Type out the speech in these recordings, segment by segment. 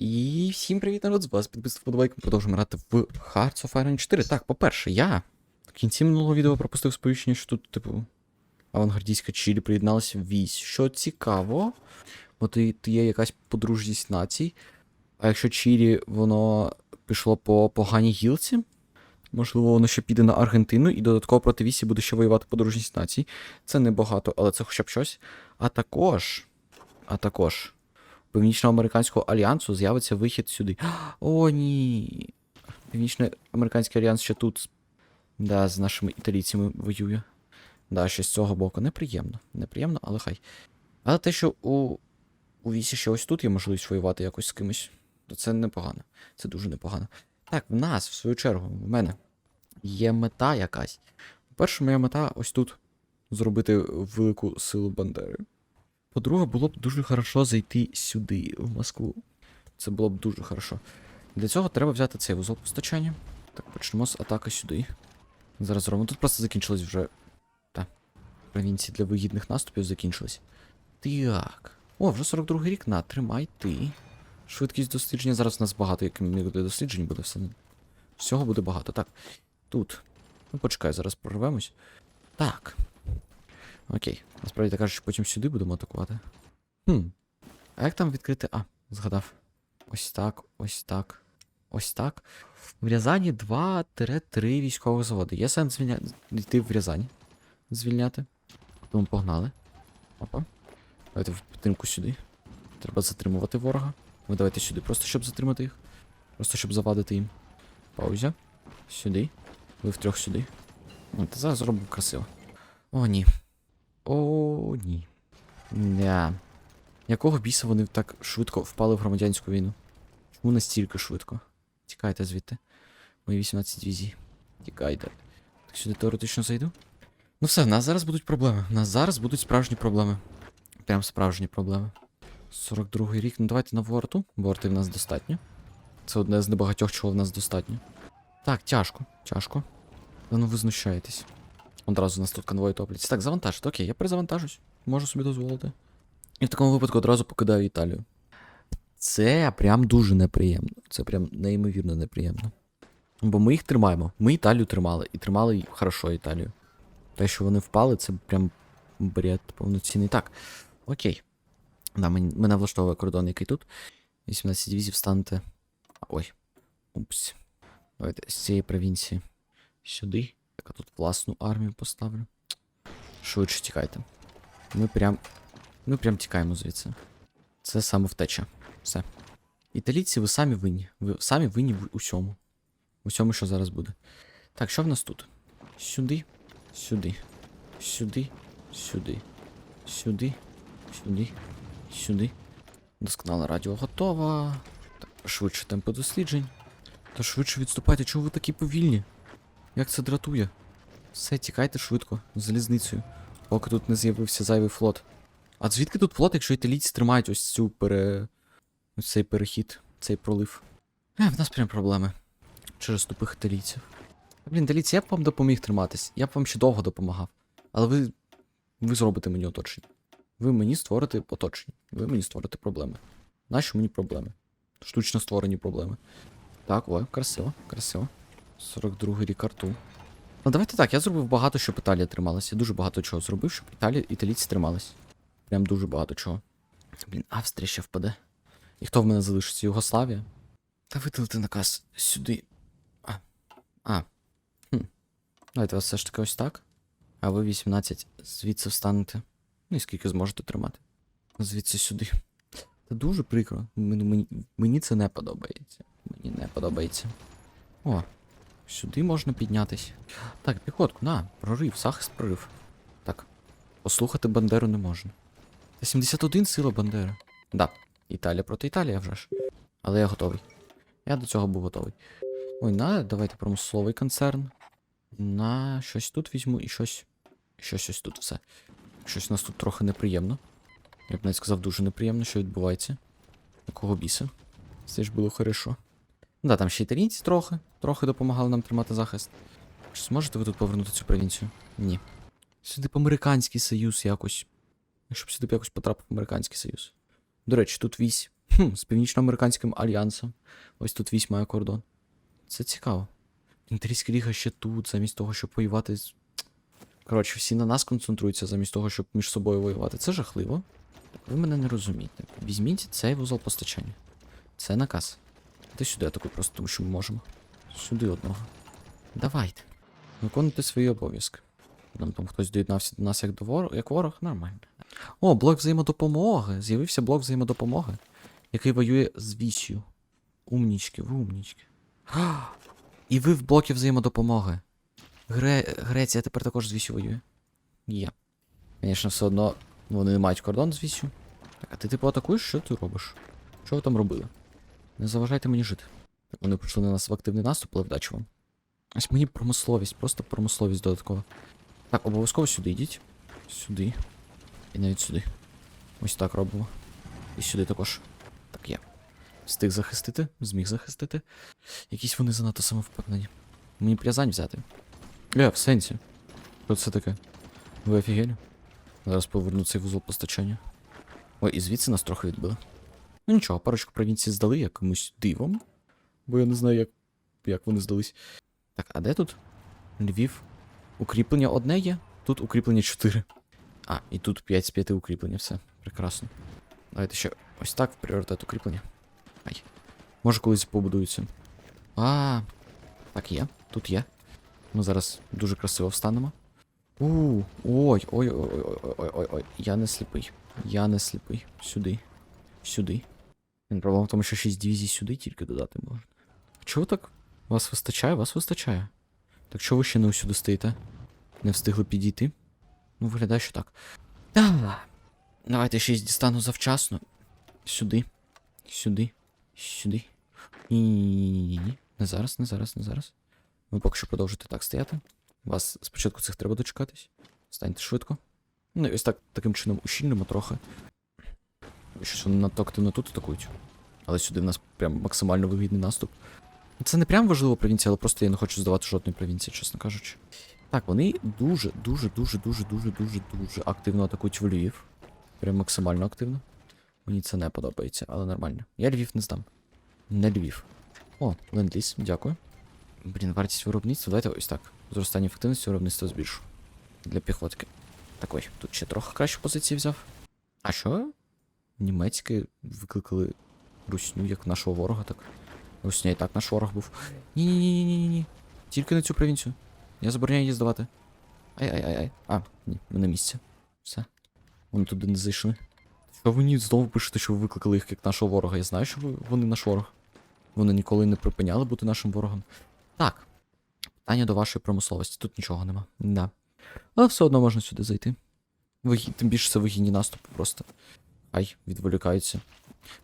І всім привіт, народ, з вас підписав подобайку. Продовжуємо грати в Hearts of Iron 4. Так, по-перше, я в кінці минулого відео пропустив сповіщення, що тут, типу, авангардійська Чилі приєдналася в вісь. Що цікаво, бо тут є якась подружність націй. А якщо Чилі, воно пішло по поганій гілці, можливо, воно ще піде на Аргентину і додатково проти вісі буде ще воювати подружність націй. Це небагато, але це хоча б щось. А також. А також. Північноамериканського альянсу з'явиться вихід сюди. О, ні. Північноамериканський альянс ще тут. Да, з нашими італійцями воює. Да, ще з цього боку. Неприємно. Неприємно, але хай. Але те, що у, у вісі ще ось тут є можливість воювати якось з кимось, то це непогано. Це дуже непогано. Так, в нас, в свою чергу, в мене є мета якась. Перша моя мета ось тут зробити велику силу Бандери. По-друге, було б дуже хорошо зайти сюди, в Москву. Це було б дуже хорошо. Для цього треба взяти цей вузол постачання. Так, почнемо з атаки сюди. Зараз зробимо. Тут просто закінчились вже. Та. Провінції для вигідних наступів закінчились. Так. О, вже 42-й рік. На, тримай ти. Швидкість дослідження. Зараз у нас багато яких досліджень буде все. Всього буде багато. Так. Тут. Ну, почекай, зараз прорвемось. Так. Окей. Насправді так кажуть, що потім сюди будемо атакувати. Хм. А як там відкрити. А, згадав. Ось так, ось так. Ось так. В Рязані 2-3 військових заводи. Є сенс звільня... йти в Рязань. Звільняти. Тому погнали. Опа. Давайте в підтримку сюди. Треба затримувати ворога. Ви давайте сюди, просто щоб затримати їх. Просто щоб завадити їм. Паузя. Сюди. Ви втрьох сюди. Та зараз зробимо красиво. О, ні. О, ні. Не. Якого біса вони так швидко впали в громадянську війну? Чому настільки швидко? Тікайте звідти. Мої 18 дивізій. Тікайте. Так сюди теоретично зайду. Ну все, в нас зараз будуть проблеми. В нас зараз будуть справжні проблеми. Прям справжні проблеми. 42 рік. Ну давайте на ворту. Ворти в нас достатньо. Це одне з небагатьох, чого в нас достатньо. Так, тяжко, тяжко. Та ну ви знущаєтесь. Одразу нас тут конвої топляться. Так, завантажити. Окей, я перезавантажусь. Можу собі дозволити. І в такому випадку одразу покидаю Італію. Це прям дуже неприємно. Це прям неймовірно неприємно. Бо ми їх тримаємо. Ми Італію тримали. І тримали хорошо Італію. Те, що вони впали, це прям бред повноцінний. Так. Окей. Да, мене влаштовує кордон, який тут. 18 дивізій встанете. Ой. Упс. Давайте з цієї провінції сюди. Так, а тут власну армію поставлю. Швидше тікайте. Ми прям. Ми прям тікаємо звідси. Це саме втеча. Все. Італійці, ви самі винні. Ви самі винні в усьому. Усьому, що зараз буде. Так, що в нас тут? Сюди, сюди, сюди, сюди, сюди, сюди, сюди. Досконала радіо готова. Так, швидше темпи досліджень. Та швидше відступайте, чому ви такі повільні? Як це дратує? Все, тікайте швидко, залізницею, поки тут не з'явився зайвий флот. А звідки тут флот, якщо італійці тримають ось цю пере. ось цей перехід, цей пролив? Е, в нас прям проблеми. Через тупих італійців. Блін, італійці, я б вам допоміг триматись. Я б вам ще довго допомагав. Але ви. ви зробите мені оточення. Ви мені створите оточення. Ви мені створите проблеми. Нащо мені проблеми? Штучно створені проблеми. Так, ой, красиво, красиво. 42 рік арту. Ну давайте так, я зробив багато, щоб Італія трималася. Я дуже багато чого зробив, щоб Італія, італійці тримались. Прям дуже багато чого. Блін, Австрія ще впаде. І хто в мене залишиться? Югославія? Та видалити наказ сюди. А. А. Хм. Давайте вас все ж таки ось так. А ви 18 звідси встанете. Ну і скільки зможете тримати. Звідси сюди. Це дуже прикро. Мені, мені, це не подобається. Мені не подобається. О, сюди можна піднятись. Так, піхотку, на, прорив, захист прорив. Так. Послухати Бандеру не можна. Та 71 сила Бандери. Да, Італія проти Італії вже ж. Але я готовий. Я до цього був готовий. Ой, на, давайте промисловий концерн. На щось тут візьму і щось. Щось ось тут все. Щось у нас тут трохи неприємно. Я б навіть сказав, дуже неприємно, що відбувається. Якого біса? Це ж було хорошо. Да, там ще італійці трохи. Трохи допомагали нам тримати захист. Чи зможете ви тут повернути цю провінцію? Ні. Сюди б американський союз якось. Якщо б сюди б якось потрапив американський союз. До речі, тут вісь. Хм, з північноамериканським альянсом. Ось тут вісь має кордон. Це цікаво. Інтерійська ліга ще тут, замість того, щоб воювати з. Коротше, всі на нас концентруються замість того, щоб між собою воювати. Це жахливо. Ви мене не розумієте. Візьміть цей вузол постачання. Це наказ. Ти сюди атакуй просто, тому що ми можемо. Сюди одного. Давайте. Виконуйте свої обов'язки. Нам там хтось доєднався до нас як до вор... як ворог, нормально. О, блок взаємодопомоги. З'явився блок взаємодопомоги, який воює з вісю. Умнічки, ви умнічки. А, І ви в блокі взаємодопомоги. Гре... Греція тепер також з вісю воює. Є. Звісно, все одно вони не мають кордон з вісю. Так, а ти типу атакуєш, що ти робиш? Що ви там робили? Не заважайте мені жити. Вони прийшли на нас в активний наступ, але вдачі вам. Ось мені промисловість, просто промисловість додаткова. Так, обов'язково сюди йдіть. Сюди. І навіть сюди. Ось так робимо. І сюди також. Так є. Встиг захистити, зміг захистити. Якісь вони занадто самовпевнені. Мені прязань взяти. Е, в сенсі. Що це таке? Ви офігелі? Зараз поверну цей вузол постачання. Ой, і звідси нас трохи відбили. Ну нічого, парочку провінцій здали якимось дивом. Бо я не знаю, як як вони здались. Так, а де тут? Львів. Укріплення одне є, тут укріплення 4. А, і тут 5 з 5 укріплення, все. Прекрасно. Давайте ще ось так в пріоритет укріплення. Ай. Може колись побудуються. А, а, так є, тут є. Ми зараз дуже красиво встанемо. У, ой, ой, ой, ой, ой, ой, ой, я не сліпий. Я не сліпий. Сюди. Сюди. Проблема в тому, що 6 дивізій сюди тільки додати можна. Чого так? Вас вистачає? Вас вистачає. Так чого ви ще не усюди стоїте? Не встигли підійти? Ну, виглядає, що так. Да. Давайте й дістану завчасно. Сюди. Сюди. Сюди. Ні-ні-ні-ні-ні. Не зараз, не зараз, не зараз. Ви поки що продовжуйте так стояти. Вас спочатку цих треба дочекатись. Станьте швидко. Ну і ось так таким чином ущільнимо трохи. Щось вони надто активно тут атакують. Але сюди в нас прям максимально вигідний наступ. Це не прям важлива провінція, але просто я не хочу здавати жодної провінції, чесно кажучи. Так, вони дуже, дуже, дуже, дуже, дуже, дуже, дуже активно атакують в Львів. Прям максимально активно. Мені це не подобається, але нормально. Я Львів не здам. Не Львів. О, ленд-ліз, дякую. Блін, вартість виробництва. Давайте ось так. Зростання ефективності виробництва збільшу. Для піхотки. Так ой, тут ще трохи кращу позицію взяв. А що? Німецьке викликали русню, як нашого ворога, так. Русня і так наш ворог був. Ні-ні-ні-ні-ні. Тільки на цю провінцію. Я забороняю її здавати. Ай-ай-ай-ай. А, ні, ми на місці. Все. Вони туди не зайшли. Що ви знову пишете, що ви викликали їх як нашого ворога? Я знаю, що вони наш ворог. Вони ніколи не припиняли бути нашим ворогом. Так. Питання до вашої промисловості. Тут нічого нема. Да. Але все одно можна сюди зайти. Вигі... Тим більше це вигідні наступи просто. Хай відволікаються.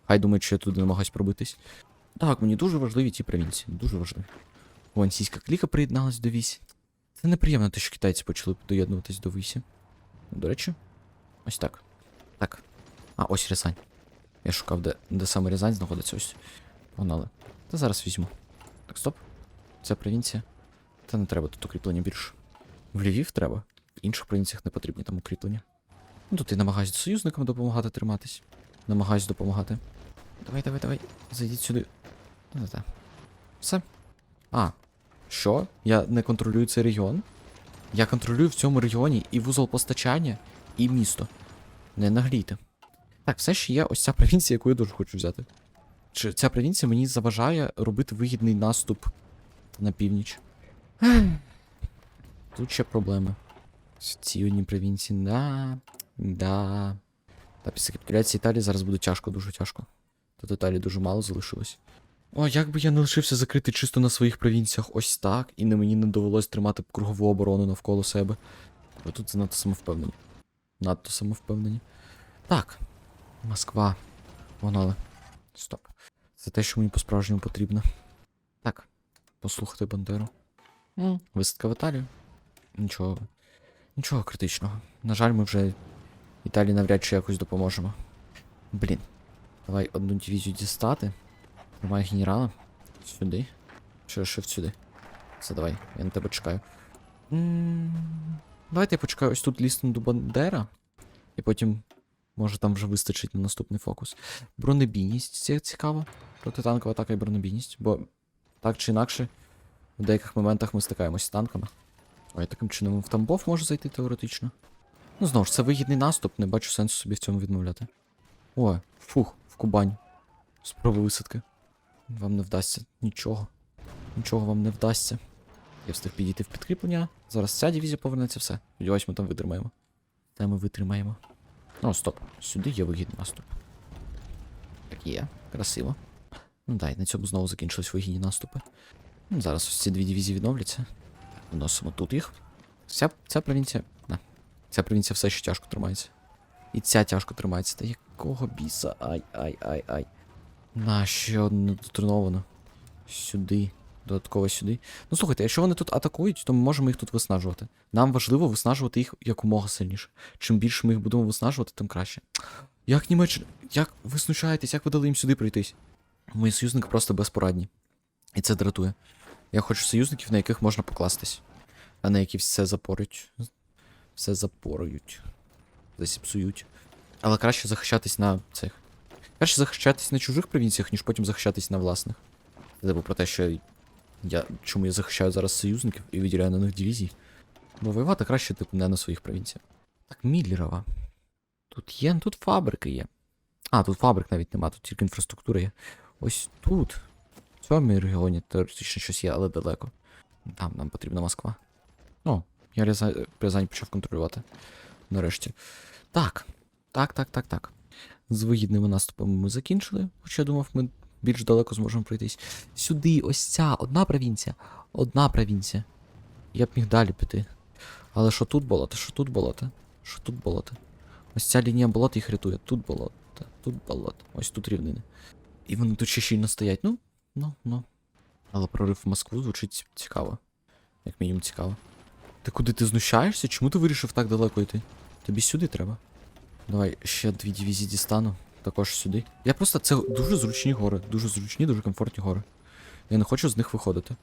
Хай думають, що я туди намагаюсь пробитись. Так, мені дуже важливі ті провінції. Дуже важливі. Вансійська кліка приєдналась до вісі. Це неприємно, те, що китайці почали доєднуватись до вісі. До речі, ось так. Так. А, ось Рязань. Я шукав, де, де саме Рязань знаходиться ось. Погнали. Та зараз візьму. Так, стоп. Це провінція. Та не треба тут укріплення більше. В Львів треба. В інших провінціях не потрібні там укріплення. Ну тут я намагаюсь союзникам допомагати триматись. Намагаюсь допомагати. Давай, давай, давай. Зайдіть сюди. Та-та-та. Все. А. Що? Я не контролюю цей регіон? Я контролюю в цьому регіоні і вузол постачання, і місто. Не наглійте. Так, все ще є ось ця провінція, яку я дуже хочу взяти. Чи ця провінція мені заважає робити вигідний наступ на північ. Тут ще проблеми. В цій одній провінції. Да. Да. Та після капітуляції Італії зараз буде тяжко, дуже тяжко. Тут Італії дуже мало залишилось. О, як би я не лишився закритий чисто на своїх провінціях ось так, і не мені не довелось тримати кругову оборону навколо себе. Ви тут занадто самовпевнені. Надто самовпевнені. Так. Москва. Погнали. Стоп. Це те, що мені по-справжньому потрібно. Так. Послухати Бандеру. Mm. Висадка в Італію. Нічого. Нічого критичного. На жаль, ми вже Італії навряд чи якось допоможемо. Блін. Давай одну дивізію дістати. Тримай генерала. Сюди. Чи ще сюди. Все, давай, я на тебе чекаю. Давайте я почекаю ось тут лісну до Бандера. І потім Може там вже вистачить на наступний фокус. Бронебійність це цікаво. Протитанкова атака і бронебійність, бо так чи інакше, в деяких моментах ми стикаємось з танками. Ой, таким чином в Тамбов може зайти теоретично. Ну, знову ж, це вигідний наступ, не бачу сенсу собі в цьому відмовляти. О, фух, в Кубань. Спроба висадки. Вам не вдасться нічого. Нічого вам не вдасться. Я встиг підійти в підкріплення. Зараз ця дивізія повернеться все. Сподіваюсь, ми там витримаємо. Та ми витримаємо. О, стоп. Сюди є вигідний наступ. Так є. Красиво. Ну дай, на цьому знову закінчились вигідні наступи. Ну, зараз ось ці дві дивізії відновляться. Виносимо тут їх. Ця, ця провінція. Ця провінція все ще тяжко тримається. І ця тяжко тримається. Та якого біса? Ай, ай, ай, ай. На, ще одне недотреновано. Сюди. Додатково сюди. Ну слухайте, якщо вони тут атакують, то ми можемо їх тут виснажувати. Нам важливо виснажувати їх якомога сильніше. Чим більше ми їх будемо виснажувати, тим краще. Як Німеччина. Як ви знущаєтесь, як ви дали їм сюди пройтись? Мої союзники просто безпорадні. І це дратує. Я хочу союзників, на яких можна покластись, а на які все запорють. Все запорують. Засіпсують. Але краще захищатись на цих. Краще захищатись на чужих провінціях, ніж потім захищатись на власних. Забув про те, що я. Чому я захищаю зараз союзників і виділяю на них дивізії. Бо воювати краще, типу, не на своїх провінціях. Так, Мідлерова. Тут є, тут фабрики є. А, тут фабрик навіть нема, тут тільки інфраструктура є. Ось тут. В цьому регіоні теоретично щось є, але далеко. Там нам потрібна Москва. О, я Рязань, Рязань почав контролювати. Нарешті. Так. Так, так, так, так. З вигідними наступами ми закінчили, хоча я думав, ми більш далеко зможемо пройтись. Сюди, ось ця, одна провінція. Одна провінція. Я б міг далі піти. Але що тут болото, що тут болото? Що тут болото? Ось ця лінія болот їх рятує. Тут болото, тут болото, ось тут рівнини. І вони тут ще щільно стоять. Ну, ну, ну. Але прорив в Москву звучить цікаво. Як мінімум цікаво. Ти куди ти знущаєшся? Чому ти вирішив так далеко йти? Тобі сюди треба. Давай ще дві дивізії дістану. Також сюди. Я просто. Це дуже зручні гори. Дуже зручні, дуже комфортні гори. Я не хочу з них виходити.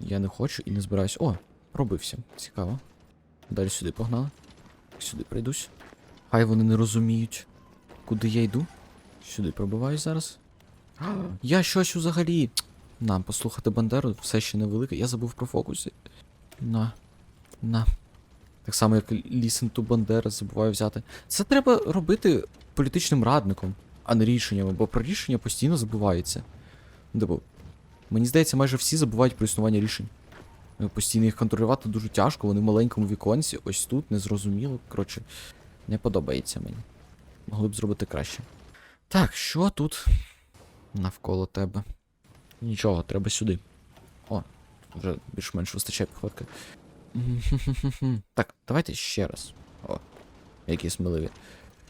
Я не хочу і не збираюсь. О, пробився. Цікаво. Далі сюди погнали. Сюди прийдусь. Хай вони не розуміють, куди я йду. Сюди пробиваюсь зараз. Я щось взагалі. Нам послухати Бандеру, все ще невелике. Я забув про фокуси. На. На. Так само, як Listen to Бандера забуваю взяти. Це треба робити політичним радником, а не рішеннями, бо про рішення постійно забувається. Типу, мені здається, майже всі забувають про існування рішень. Е, Постійно їх контролювати дуже тяжко, вони в маленькому віконці, ось тут, незрозуміло. Коротше, не подобається мені. Могли б зробити краще. Так, що тут навколо тебе? Нічого, треба сюди. О, вже більш-менш вистачає піхотки. Так, давайте ще раз. О, які сміливі.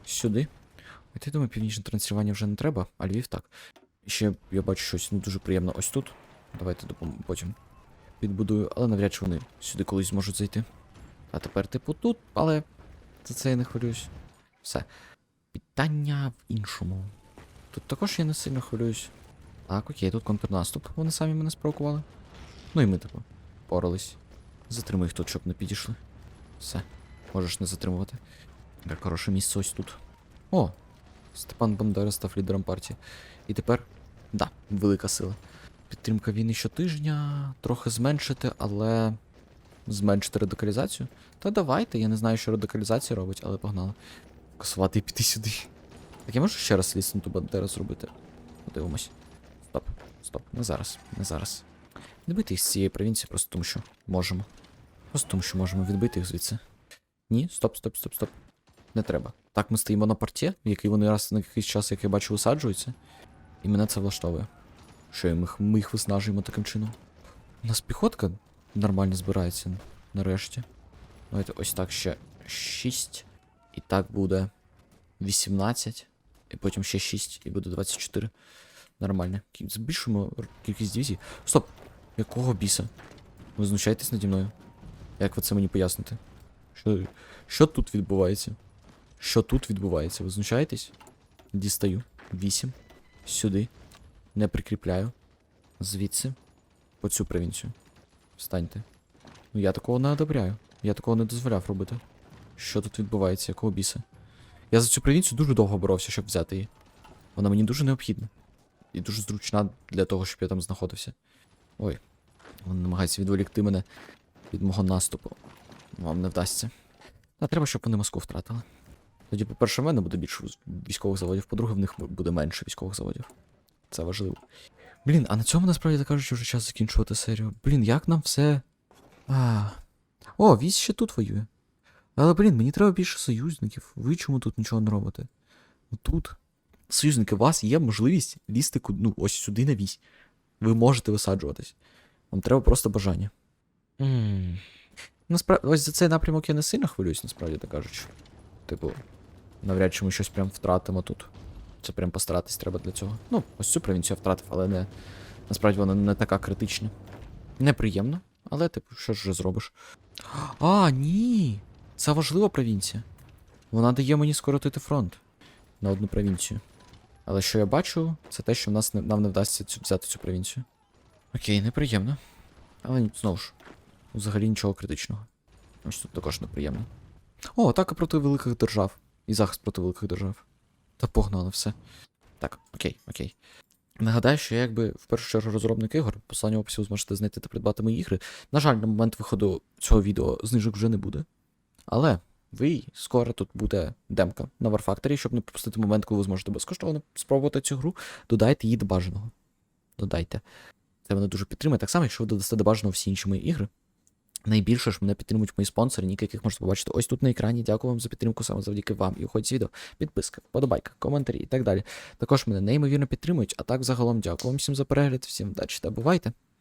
Сюди. От я думаю, північне Трансильванія вже не треба, а Львів так. Ще я бачу щось ну, дуже приємно ось тут. Давайте потім підбудую, але навряд чи вони сюди колись зможуть зайти. А тепер, типу, тут, але за це я не хвилююсь. Все. Питання в іншому. Тут також я не сильно хвилююсь. Так, окей, тут контрнаступ. Вони самі мене спровокували. Ну і ми, типу, порались. Затримай їх тут, щоб не підійшли. Все. Можеш не затримувати. Як хороше місце ось тут. О! Степан Бандера став лідером партії. І тепер. Да, велика сила. Підтримка війни щотижня. Трохи зменшити, але. Зменшити радикалізацію. Та давайте, я не знаю, що радикалізація робить, але погнали. Косувати і піти сюди. Так я можу ще раз ліснуту Бандера зробити? Подивимось. Стоп, стоп, не зараз, не зараз. Відбити їх з цієї провінції, просто тому що можемо. Просто тому що можемо відбити їх звідси. Ні, стоп, стоп, стоп, стоп. Не треба. Так, ми стоїмо на порті, в який вони раз на якийсь час, як я бачу, висаджуються. І мене це влаштовує. Що ми їх, ми їх виснажуємо таким чином. У нас піхотка нормально збирається нарешті. Давайте ось так ще 6. І так буде 18. І потім ще 6, і буде 24. Нормально. Збільшуємо кількість дивізій. Стоп! Якого біса? Ви знущаєтесь наді мною? Як ви це мені поясните? Що, що тут відбувається? Що тут відбувається? Ви знущаєтесь? Дістаю. 8. Сюди. Не прикріпляю. Звідси. По цю провінцію. Встаньте. Ну я такого не одобряю. Я такого не дозволяв робити. Що тут відбувається? Якого біса? Я за цю провінцію дуже довго боровся, щоб взяти її. Вона мені дуже необхідна. І дуже зручна для того, щоб я там знаходився. Ой, він намагається відволікти мене від мого наступу. Вам не вдасться. А треба, щоб вони Москву втратили. Тоді, по-перше, в мене буде більше військових заводів, по-друге, в них буде менше військових заводів. Це важливо. Блін, а на цьому насправді так кажучи, вже час закінчувати серію. Блін, як нам все. А. О, вісь ще тут воює. Але, блін, мені треба більше союзників. Ви чому тут нічого не робите? Ну, Тут. Союзники, у вас є можливість лізти ну, ось сюди на вісь. Ви можете висаджуватись. Вам треба просто бажання. Mm. Насправді, ось за цей напрямок я не сильно хвилююсь, насправді так кажучи. Типу, навряд чи ми щось прям втратимо тут. Це прям постаратись треба для цього. Ну, ось цю провінцію я втратив, але не. Насправді вона не така критична. Неприємно, але, типу, що ж вже зробиш? А, ні! Це важлива провінція. Вона дає мені скоротити фронт на одну провінцію. Але що я бачу, це те, що в нас не, нам не вдасться цю, взяти цю провінцію. Окей, неприємно. Але знову ж, взагалі нічого критичного. Ось тут також неприємно. О, атака проти великих держав. І захист проти великих держав. Та погнали все. Так, окей, окей. Нагадаю, що я якби в першу чергу розробник ігор, послання в описі ви зможете знайти та придбати мої ігри. На жаль, на момент виходу цього відео знижок вже не буде. Але ви скоро тут буде демка на Warfactory, щоб не пропустити момент, коли ви зможете безкоштовно спробувати цю гру, додайте її до бажаного. Додайте. Це мене дуже підтримує. Так само, якщо ви додасте до бажаного всі інші мої ігри. Найбільше ж мене підтримують мої спонсори, ніки яких можете побачити ось тут на екрані. Дякую вам за підтримку саме завдяки вам. І уходь з відео, підписка, подобайка, коментарі і так далі. Також мене неймовірно підтримують. А так загалом дякую вам всім за перегляд, всім вдачі та бувайте!